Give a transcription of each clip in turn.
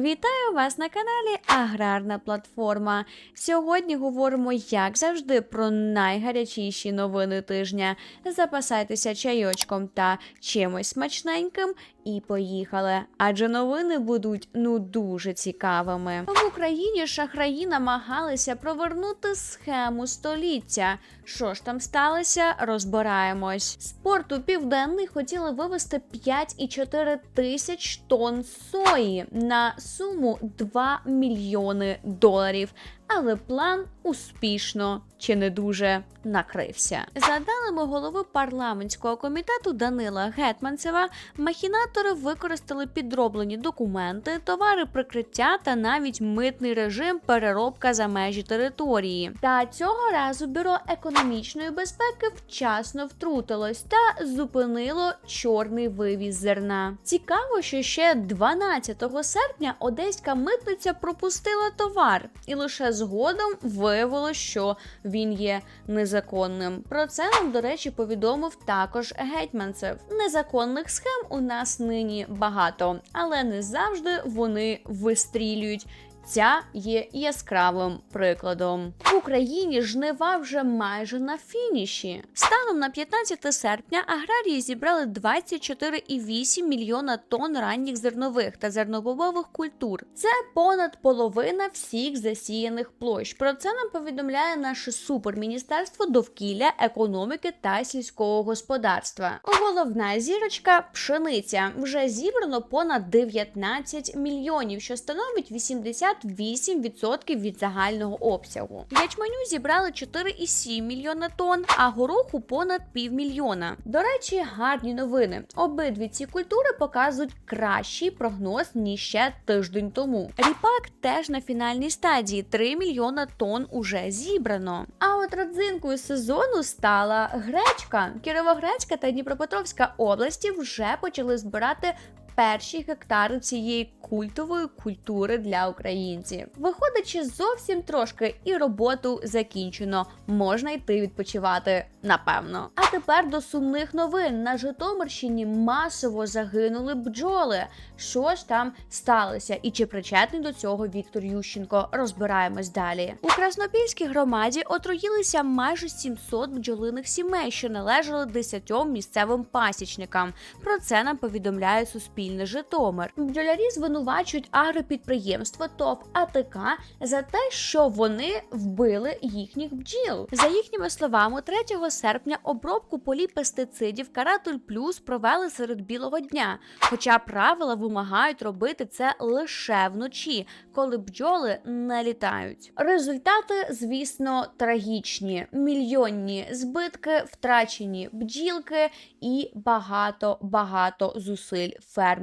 Вітаю вас на каналі Аграрна Платформа. Сьогодні говоримо, як завжди, про найгарячіші новини тижня. Запасайтеся чайочком та чимось смачненьким і поїхали. Адже новини будуть ну дуже цікавими. В Україні шахраї намагалися провернути схему століття. Що ж там сталося, розбираємось. З порту південний хотіли вивезти 5,4 тисяч тонн сої на суму 2 мільйони доларів. Але план успішно чи не дуже накрився. За даними голови парламентського комітету Данила Гетманцева, махінатори використали підроблені документи, товари прикриття та навіть митний режим переробка за межі території. Та цього разу бюро економічної безпеки вчасно втрутилось та зупинило чорний вивіз зерна. Цікаво, що ще 12 серпня одеська митниця пропустила товар, і лише згодом виявилось, що він є незаконним. Про це нам, до речі, повідомив також гетьманцев. Незаконних схем у нас нині багато, але не завжди вони вистрілюють. Ця є яскравим прикладом. В Україні жнива вже майже на фініші. Станом на 15 серпня аграрії зібрали 24,8 мільйона тонн ранніх зернових та зернобобових культур. Це понад половина всіх засіяних площ. Про це нам повідомляє наше суперміністерство довкілля, економіки та сільського господарства. Головна зірочка пшениця вже зібрано понад 19 мільйонів, що становить 80 58% від загального обсягу. Ячменю зібрали 4,7 мільйона тонн, а гороху понад півмільйона. До речі, гарні новини. Обидві ці культури показують кращий прогноз ніж ще тиждень тому. Ріпак теж на фінальній стадії 3 мільйона тонн уже зібрано. А от родзинкою сезону стала гречка. Кіровоградська та Дніпропетровська області вже почали збирати перші гектари цієї культової культури для українців. Виходячи зовсім трошки, і роботу закінчено. Можна йти відпочивати, напевно. А тепер до сумних новин на Житомирщині масово загинули бджоли. Що ж там сталося, і чи причетний до цього Віктор Ющенко? Розбираємось далі. У Краснопільській громаді отруїлися майже 700 бджолиних сімей, що належали 10 місцевим пасічникам. Про це нам повідомляє Суспільне Житомир. Бджолярі звинувачують агропідприємство ТОП АТК за те, що вони вбили їхніх бджіл. За їхніми словами, 3 серпня обробку полі пестицидів Каратуль Плюс провели серед білого дня. Хоча правила вимагають робити це лише вночі, коли бджоли не літають. Результати, звісно, трагічні: мільйонні збитки, втрачені бджілки і багато багато зусиль фермерів.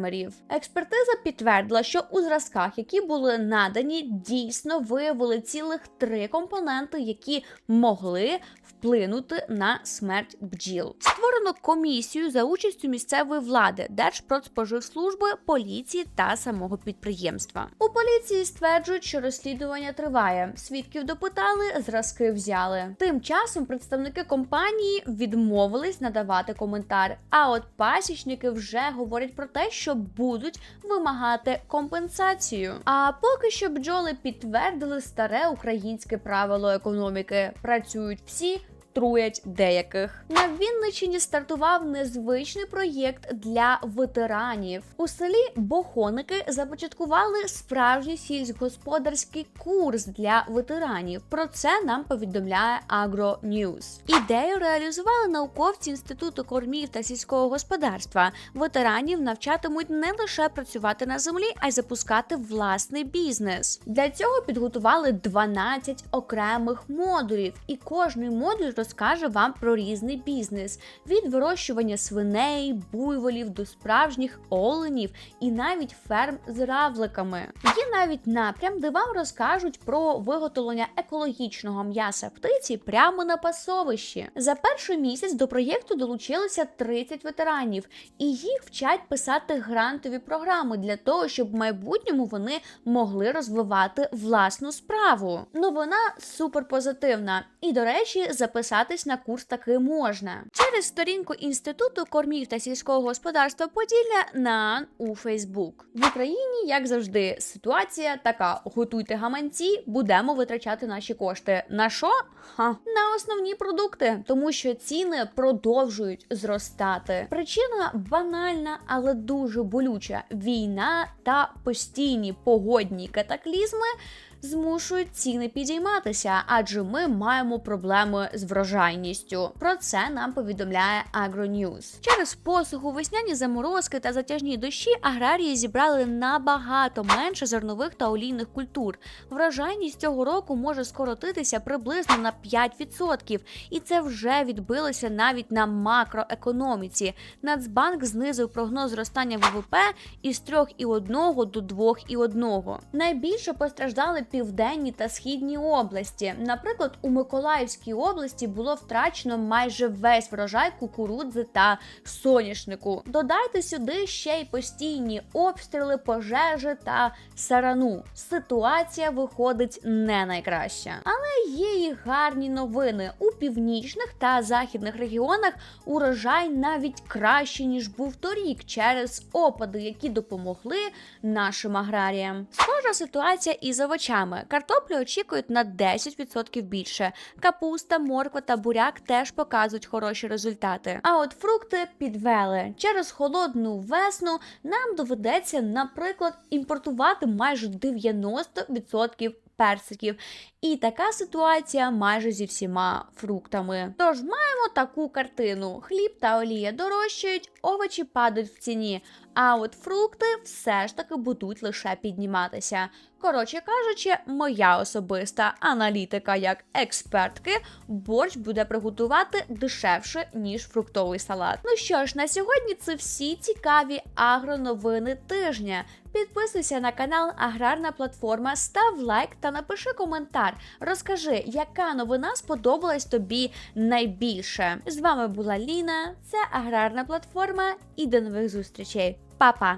Експертиза підтвердила, що у зразках, які були надані, дійсно виявили цілих три компоненти, які могли вплинути на смерть бджіл. Створено комісію за участю місцевої влади, Держпродспоживслужби, поліції та самого підприємства. У поліції стверджують, що розслідування триває. Свідків допитали, зразки взяли. Тим часом представники компанії відмовились надавати коментар. А от пасічники вже говорять про те, що будуть вимагати компенсацію. А поки що бджоли підтвердили старе українське правило економіки: працюють всі. Труять деяких на Вінниччині стартував незвичний проєкт для ветеранів. У селі Бохоники започаткували справжній сільськогосподарський курс для ветеранів. Про це нам повідомляє Агроньюз. Ідею реалізували науковці інституту кормів та сільського господарства. Ветеранів навчатимуть не лише працювати на землі, а й запускати власний бізнес. Для цього підготували 12 окремих модулів, і кожний модуль розкаже вам про різний бізнес: від вирощування свиней, буйволів до справжніх оленів і навіть ферм з равликами. Є навіть напрям, де вам розкажуть про виготовлення екологічного м'яса птиці прямо на пасовищі. За перший місяць до проєкту долучилося 30 ветеранів, і їх вчать писати грантові програми для того, щоб в майбутньому вони могли розвивати власну справу. Новина суперпозитивна. І, до речі, записати записатись на курс таки можна через сторінку інституту кормів та сільського господарства Поділля на у Фейсбук в Україні, як завжди, ситуація така: готуйте гаманці, будемо витрачати наші кошти. На що? Ха на основні продукти, тому що ціни продовжують зростати. Причина банальна, але дуже болюча: війна та постійні погодні катаклізми. Змушують ціни підійматися, адже ми маємо проблеми з врожайністю. Про це нам повідомляє Агроньюз. Через посуху, весняні заморозки та затяжні дощі аграрії зібрали набагато менше зернових та олійних культур. Врожайність цього року може скоротитися приблизно на 5%, і це вже відбилося навіть на макроекономіці. Нацбанк знизив прогноз зростання ВВП із 3,1 до 2,1. Найбільше постраждали південні та східні області. Наприклад, у Миколаївській області було втрачено майже весь врожай кукурудзи та соняшнику. Додайте сюди ще й постійні обстріли, пожежі та сарану. Ситуація виходить не найкраща. Але є і гарні новини. У північних та західних регіонах урожай навіть краще ніж був торік через опади, які допомогли нашим аграріям. Схожа ситуація і з овочами. Картоплю очікують на 10% більше. Капуста, морква та буряк теж показують хороші результати. А от фрукти підвели через холодну весну. Нам доведеться, наприклад, імпортувати майже 90% персиків. І така ситуація майже зі всіма фруктами. Тож маємо таку картину: хліб та олія дорожчають, овочі падають в ціні. А от фрукти все ж таки будуть лише підніматися. Коротше кажучи, моя особиста аналітика як експертки, борщ буде приготувати дешевше, ніж фруктовий салат. Ну що ж, на сьогодні це всі цікаві агроновини тижня. Підписуйся на канал Аграрна Платформа, став лайк та напиши коментар. Розкажи, яка новина сподобалась тобі найбільше. З вами була Ліна, це Аграрна Платформа і до нових зустрічей. Па-па!